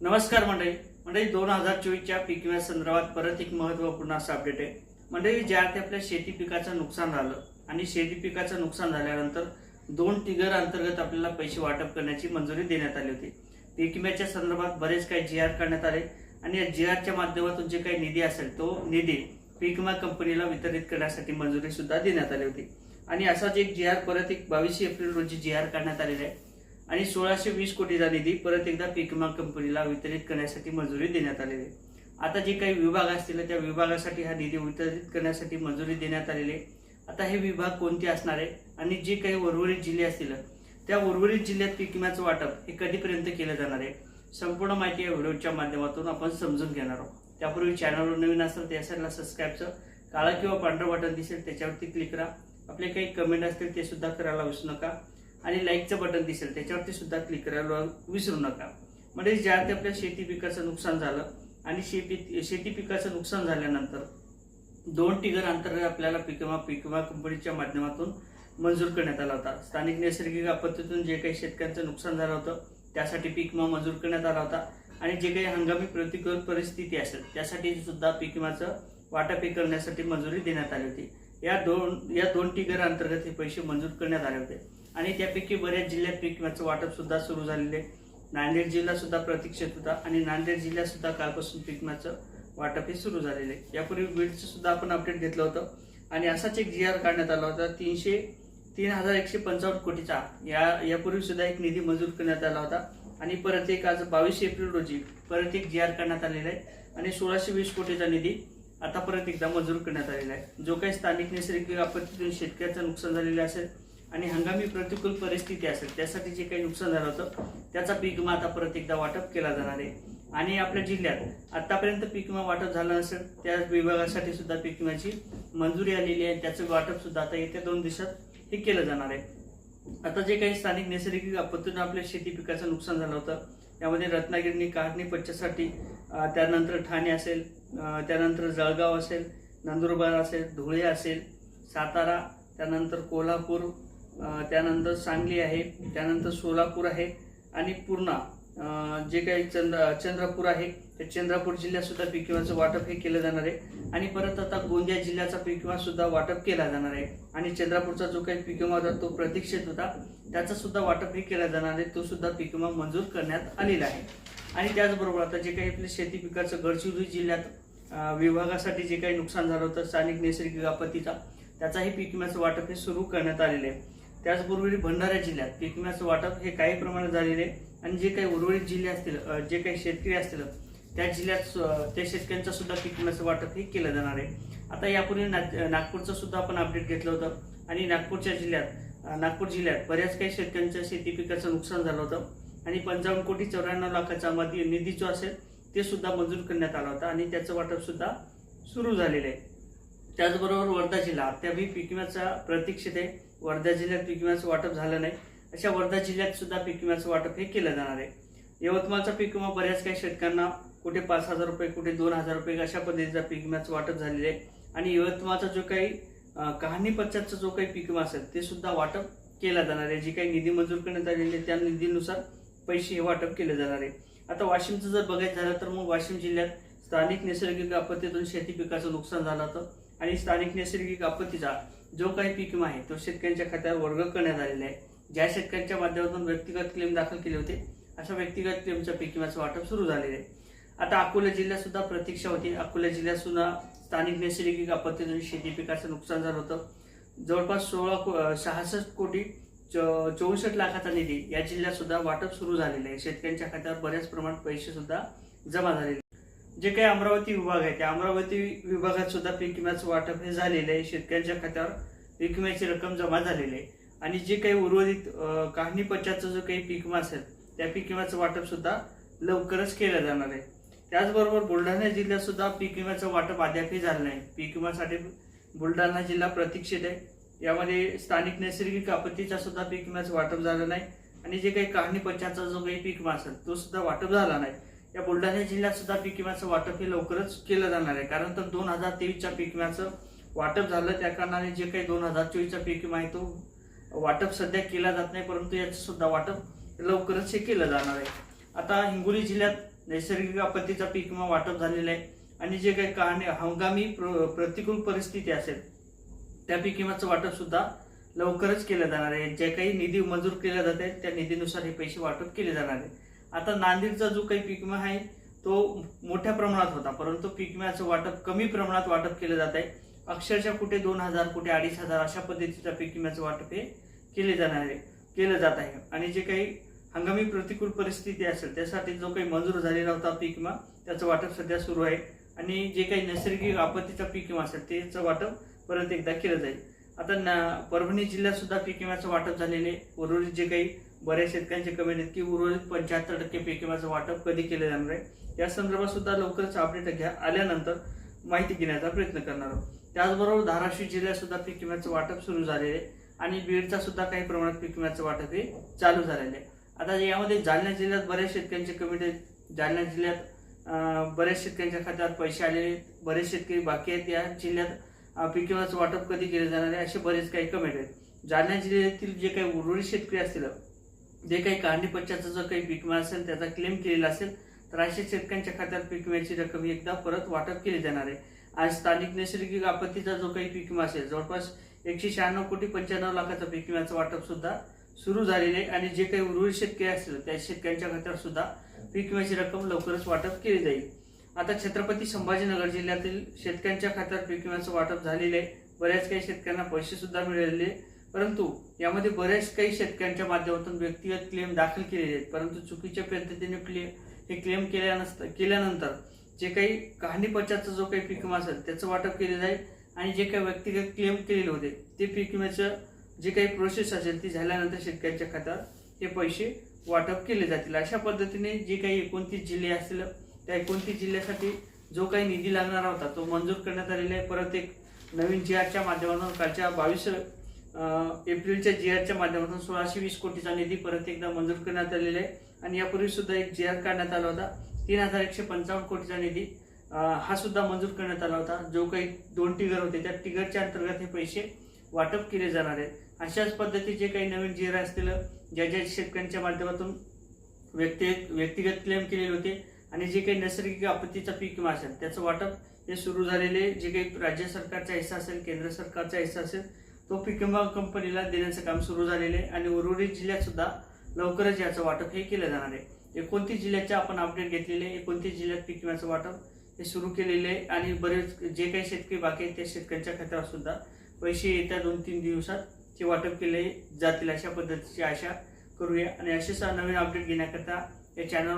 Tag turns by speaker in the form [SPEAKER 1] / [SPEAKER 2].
[SPEAKER 1] नमस्कार मंडळी. मंडळी दोन हजार चोवीसच्या पीक विम्या संदर्भात परत एक महत्त्वपूर्ण असं अपडेट आहे. मंडळी ज्या ते आपल्या शेती पिकाचं नुकसान झालं आणि शेती पिकाचं नुकसान झाल्यानंतर दोन टिगर अंतर्गत आपल्याला पैसे वाटप करण्याची मंजुरी देण्यात आली होती. पीक विम्याच्या संदर्भात बरेच काही जी आर काढण्यात आले आणि या जी आरच्या माध्यमातून जे काही निधी असेल तो निधी पीक विमा कंपनीला वितरित करण्यासाठी मंजुरी सुद्धा देण्यात आली होती. आणि असाच एक जी आर परत एक बावीस एप्रिल रोजी जी आर काढण्यात आलेला आहे आणि सोळाशे वीस कोटीचा निधी परत एकदा पीक विमा कंपनीला वितरित करण्यासाठी मंजुरी देण्यात आलेली आहे. आता जे काही विभाग असतील त्या विभागासाठी हा निधी वितरित करण्यासाठी मंजुरी देण्यात आलेली आहे. आता हे विभाग कोणते असणार आहे? आणि जे काही उर्वरित जिल्हे असतील त्या उर्वरित जिल्ह्यात पीक विम्याचं वाटप हे कधीपर्यंत केलं जाणार आहे? संपूर्ण माहिती या व्हिडिओच्या माध्यमातून आपण समजून घेणार आहोत. त्यापूर्वी चॅनलवर नवीन असेल त्या यासाठी सबस्क्राईबचं काळा किंवा पांढरं बटन दिसेल त्याच्यावरती क्लिक करा. आपले काही कमेंट असतील ते सुद्धा करायला विसरू नका. आणि लाईकचं बटन दिसेल. त्याच्यावरती सुद्धा क्लिक करायला विसरू नका. म्हणजे ज्या ते आपल्या शेती पिकाचं नुकसान झालं आणि शेती शेती पिकाचं नुकसान झाल्यानंतर दोन टिगर अंतर्गत आपल्याला पीक विमा पीक विमा कंपनीच्या माध्यमातून मंजूर करण्यात आला होता. स्थानिक नैसर्गिक आपत्तीतून जे काही शेतकऱ्यांचं नुकसान झालं होतं त्यासाठी पीक विमा मंजूर करण्यात आला होता. आणि जे काही हंगामी प्रतिकूल परिस्थिती असेल त्यासाठी सुद्धा पीक विमाचं वाटप हे करण्यासाठी मंजुरी देण्यात आली होती. या दोन या दोन टिगर अंतर्गत हे पैसे मंजूर करण्यात आले होते. आणि त्यापैकी बऱ्याच जिल्ह्यात पीक विम्याचं वाटप सुद्धा सुरू झालेले आहे. नांदेड जिल्हा सुद्धा प्रतीक्षेत होता आणि नांदेड जिल्ह्यात सुद्धा कालपासून पीक विम्याचं वाटप हे सुरू झालेले आहे. यापूर्वी बीडचं सुद्धा आपण अपडेट घेतलं होतं. आणि असाच एक जी आर काढण्यात आला होता तीनशे तीन हजार एकशे पंचावन्न कोटीचा. या यापूर्वी सुद्धा एक निधी मंजूर करण्यात आला होता. आणि परत एक आज बावीस एप्रिल रोजी परत एक जी आर काढण्यात आलेला आहे. आणि सोळाशे वीस कोटीचा निधी आता परत एकदा मंजूर करण्यात आलेला आहे. जो काही स्थानिक नैसर्गिक आपत्तीतून शेतकऱ्याचं नुकसान झालेलं असेल आणि हंगामी प्रतिकूल परिस्थिती असेल त्यासाठी जे काही नुकसान झालं होतं त्याचा पीक विमा आता परत एकदा वाटप केला जाणार आहे. आणि आपल्या जिल्ह्यात आतापर्यंत पीक विमा वाटप झालं नसेल त्या विभागासाठी सुद्धा पीक विम्याची मंजुरी आलेली आहे. त्याचं वाटप सुद्धा आता येत्या दोन दिवसात हे केलं जाणार आहे. आता जे काही स्थानिक नैसर्गिक आपत्तीनं आपल्या शेती पिकाचं नुकसान झालं होतं यामध्ये रत्नागिरी काढणी पच्च्यासाठी त्यानंतर ठाणे असेल त्यानंतर जळगाव असेल नंदुरबार असेल धुळे असेल सातारा त्यानंतर कोल्हापूर त्यानंतर सांगली आहे त्यानंतर सोलापूर आहे आणि पूर्णा. जे काही चंद्र चंद्रपूर आहे ते चंद्रपूर जिल्ह्यातसुद्धा पीक विम्याचं वाटप हे केलं जाणार आहे. आणि परत आता गोंदिया जिल्ह्याचा पीक विमा सुद्धा वाटप केला जाणार आहे. आणि चंद्रपूरचा जो काही पीक विमा होता तो प्रतीक्षित होता त्याचासुद्धा वाटप हे केला जाणार आहे. तो सुद्धा पीक विमा मंजूर करण्यात आलेला आहे. आणि त्याचबरोबर आता जे काही आपल्या शेती पिकाचं गडचिरोली जिल्ह्यात विभागासाठी जे काही नुकसान झालं होतं स्थानिक नैसर्गिक आपत्तीचा त्याचाही पीक विम्याचं वाटप हे सुरू करण्यात आलेलं आहे. त्याचबरोबर भंडारा जिल्ह्यात पीक विम्याचं वाटप हे काही प्रमाणात झालेले आहे. आणि जे काही उर्वरित जिल्हे असतील जे काही शेतकरी असतील त्या जिल्ह्यात त्या शेतकऱ्यांचा सुद्धा पीक विम्याचं वाटप हे केलं जाणार आहे. आता यापूर्वी नाग नागपूरचं सुद्धा आपण अपडेट घेतलं होतं. आणि नागपूरच्या जिल्ह्यात नागपूर जिल्ह्यात बऱ्याच काही शेतकऱ्यांच्या शेती पिकाचं नुकसान झालं होतं. आणि पंचावन्न कोटी चौऱ्याण्णव लाखाचा मध्ये निधी जो असेल ते सुद्धा मंजूर करण्यात आला होता. आणि त्याचं वाटप सुद्धा सुरू झालेलं आहे. त्याचबरोबर वर्धा जिल्हा अद्यापही पीक विम्याचा प्रतीक्षित आहे. वर्धा जिल्ह्यात पीक विम्याचं वाटप झालं नाही. अशा वर्धा जिल्ह्यात सुद्धा पीक विम्याचं वाटप हे केलं जाणार आहे. यवतमाळचा पीक विमा बऱ्याच काही शेतकऱ्यांना कुठे पाच हजार रुपये कुठे दोन हजार रुपये अशा पद्धतीचा पीक विम्याचं वाटप झालेलं आहे. आणि यवतमाळचा जो काही कहाणी पश्चातचा जो काही पीक विमा असेल ते सुद्धा वाटप केला जाणार आहे. जी काही निधी मंजूर करण्यात आलेली आहे त्या निधीनुसार पैसे हे वाटप केले जाणार आहे. आता वाशिमचं जर बघायचं झालं तर मग वाशिम जिल्ह्यात स्थानिक नैसर्गिक आपत्तीतून शेती पिकाचं नुकसान झालं होतं. आणि स्थानिक नैसर्गिक आपत्तीचा जो काही पीक विमा आहे तो शेतकऱ्यांच्या खात्यावर वर्ग करण्यात आलेला आहे. ज्या शेतकऱ्यांच्या माध्यमातून व्यक्तिगत क्लेम दाखल केले होते अशा व्यक्तिगत क्लेमच्या पीक विम्याचं वाटप सुरू झालेलं आहे. आता अकोला जिल्ह्यात सुद्धा प्रतीक्षा होती. अकोला जिल्ह्यात सुद्धा स्थानिक नैसर्गिक आपत्तीतून शेती पिकाचं नुकसान झालं होतं. जवळपास सोळा को- सहासष्ट कोटी च- चौसष्ट लाखाचा निधी या जिल्ह्यात सुद्धा वाटप सुरू झालेलं आहे. शेतकऱ्यांच्या खात्यावर बऱ्याच प्रमाणात पैसे सुद्धा जमा झालेले जे काही अमरावती विभाग आहे त्या अमरावती विभागात सुद्धा पीक विम्याचं वाटप हे झालेलं आहे. शेतकऱ्यांच्या खात्यावर पीक विम्याची रक्कम जमा झालेली आहे. आणि जे काही उर्वरित अं, काढणी पश्चातचा जो काही पीक विमा असेल त्या पीक विम्याचं वाटप सुद्धा लवकरच केलं जाणार आहे. त्याचबरोबर बुलढाणा जिल्ह्यात सुद्धा पीक विम्याचं वाटप अद्यापही झालं नाही. पीक विम्यासाठी बुलढाणा जिल्हा प्रतीक्षित आहे. यामध्ये स्थानिक नैसर्गिक आपत्तीचा सुद्धा पीक विम्याचं वाटप झालं नाही. आणि जे काही काढणी पश्चातचा जो काही पीक विमा असेल तो सुद्धा वाटप झाला नाही. या बुलढाणा जिल्ह्यात सुद्धा पीक विम्याचं वाटप हे लवकरच केलं जाणार आहे. कारण तर दोन हजार तेवीसच्या पीक विम्याचं वाटप झालं. त्या कारणाने जे काही दोन हजार चोवीसचा पीक विमा आहे तो वाटप सध्या केला जात नाही परंतु याचं सुद्धा वाटप लवकरच हे केलं जाणार आहे. आता हिंगोली जिल्ह्यात नैसर्गिक आपत्तीचा पीक विमा वाटप झालेला आहे आणि जे काही कहाणी हंगामी प्र- प्रतिकूल परिस्थिती असेल त्या पीक विम्याचं वाटप सुद्धा लवकरच केलं जाणार आहे. जे काही निधी मंजूर केला जात आहे त्या निधीनुसार हे पैसे वाटप केले जाणार आहे. आता नांदेडचा जो काही पिकमा आहे तो मोठ्या प्रमाणात होता परंतु पिकम्याचं वाटप कमी प्रमाणात वाटप केलं जात आहे. अक्षरशः कुठे दोन हजार कुठे अडीच हजार अशा पद्धतीचा पिकविम्याचं वाटप हे केले जाणार आहे केलं जात आहे. आणि जे काही हंगामी प्रतिकूल परिस्थिती असेल त्यासाठी जो काही मंजूर झालेला होता पीक विमा त्याचं वाटप सध्या सुरू आहे. आणि जे काही नैसर्गिक आपत्तीचा पीक विमा असेल त्याचं वाटप परत एकदा केलं जाईल. आता न- परभणी जिल्ह्यात सुद्धा पीक विम्याचं वाटप झालेले उर्वरित जे काही बऱ्याच शेतकऱ्यांचे कमेंट आहेत की उर्वरित पंच्याहत्तर टक्के पीक विम्याचं वाटप कधी केलं जाणार आहे? या संदर्भात सुद्धा लवकरच अपडेट घ्या. आल्यानंतर माहिती घेण्याचा प्रयत्न करणार आहोत. त्याचबरोबर धाराशिव जिल्ह्यात सुद्धा पीक विम्याचं वाटप सुरू झालेले आहे आणि बीडचा सुद्धा काही प्रमाणात पीक विम्याचं वाटप हे चालू झालेलं आहे. आता यामध्ये जालना जिल्ह्यात बऱ्याच शेतकऱ्यांचे कमेंट आहेत. जालना जिल्ह्यात बऱ्याच शेतकऱ्यांच्या खात्यावर पैसे आलेले बरेच शेतकरी बाकी आहेत. या जिल्ह्यात पीक विम्याचं वाटप कधी केलं जाणार आहे असे बरेच काही कमेंट आहेत. जालना जिल्ह्यातील जे काही उर्वरित शेतकरी असतील जे काही काढणी जो काही पीक विमा असेल त्याचा क्लेम केलेला असेल तर अशा शेतकऱ्यांच्या खात्यात पीक विम्याची रक्कम एकदा परत वाटप केली जाणार आहे आज स्थानिक नैसर्गिक आपत्तीचा जो काही पीक विमा असेल जवळपास एकशे शहाण्णव कोटी पंच्याण्णव लाखाचा पीक विम्याचं वाटप सुद्धा सुरू झालेले आहे आणि जे काही उर्वरित शेतकरी असतील त्या शेतकऱ्यांच्या खात्यावर सुद्धा पीक विम्याची रक्कम लवकरच वाटप केली जाईल आता छत्रपती संभाजीनगर जिल्ह्यातील शेतकऱ्यांच्या खात्यावर पीक विम्याचं वाटप झालेलं आहे बऱ्याच काही शेतकऱ्यांना पैसे सुद्धा मिळालेले आहे. परंतु यामध्ये बऱ्याच काही शेतकऱ्यांच्या माध्यमातून व्यक्तिगत क्लेम दाखल केलेले आहेत. परंतु चुकीच्या पद्धतीने क्लेम हे क्लेम केल्यानंतर केल्यानंतर जे काही कहाणी पचाचा जो काही पीक विमा असेल त्याचं वाटप केले जाईल आणि जे काही व्यक्तिगत क्लेम केलेले होते ते पीक विम्याचं जे काही प्रोसेस असेल ती झाल्यानंतर शेतकऱ्यांच्या खात्यावर हे पैसे वाटप केले जातील. अशा पद्धतीने जे काही एकोणतीस जिल्हे असतील त्या एकोणतीस जिल्ह्यासाठी जो काही निधी लागणार होता तो मंजूर करण्यात आलेला आहे. परत एक नवीन जी आरच्या माध्यमातून कालच्या बावीस एप्रिलच्या जी आरच्या माध्यमातून सोळाशे वीस कोटीचा निधी परत एकदा मंजूर करण्यात आलेला आहे. आणि यापूर्वी सुद्धा एक जी आर काढण्यात आला होता. तीन हजार एकशे पंचावन्न कोटीचा निधी हा सुद्धा मंजूर करण्यात आला होता. जो काही दोन टिगर होते त्या टिगरच्या अंतर्गत हे पैसे वाटप केले जाणार आहेत. अशाच पद्धतीचे काही नवीन जी आर असतील ज्या ज्या शेतकऱ्यांच्या माध्यमातून व्यक्ती व्यक्तिगत क्लेम केलेले होते आणि जे काही नैसर्गिक आपत्तीचा पीक विमा असेल त्याचं वाटप हे सुरू झालेले जे काही राज्य सरकारचा हिस्सा असेल केंद्र सरकारचा हिस्सा असेल तो पिकिंबा विमा कंपनीला देण्याचं काम सुरू झालेलं आहे आणि उर्वरित जिल्ह्यात सुद्धा लवकरच याचं वाटप हे केलं जाणार आहे एकोणतीस जिल्ह्याचे आपण अपडेट घेतलेले आहे. एकोणतीस जिल्ह्यात पिकिंबाचं वाटप हे सुरू केलेले आहे आणि बरेच जे काही शेतकरी बाकी आहेत त्या शेतकऱ्यांच्या खात्यावर सुद्धा पैसे येत्या दोन तीन दिवसात ते वाटप केले जातील अशा पद्धतीची आशा करूया आणि असेच नवीन अपडेट घेण्याकरता या चॅनलवर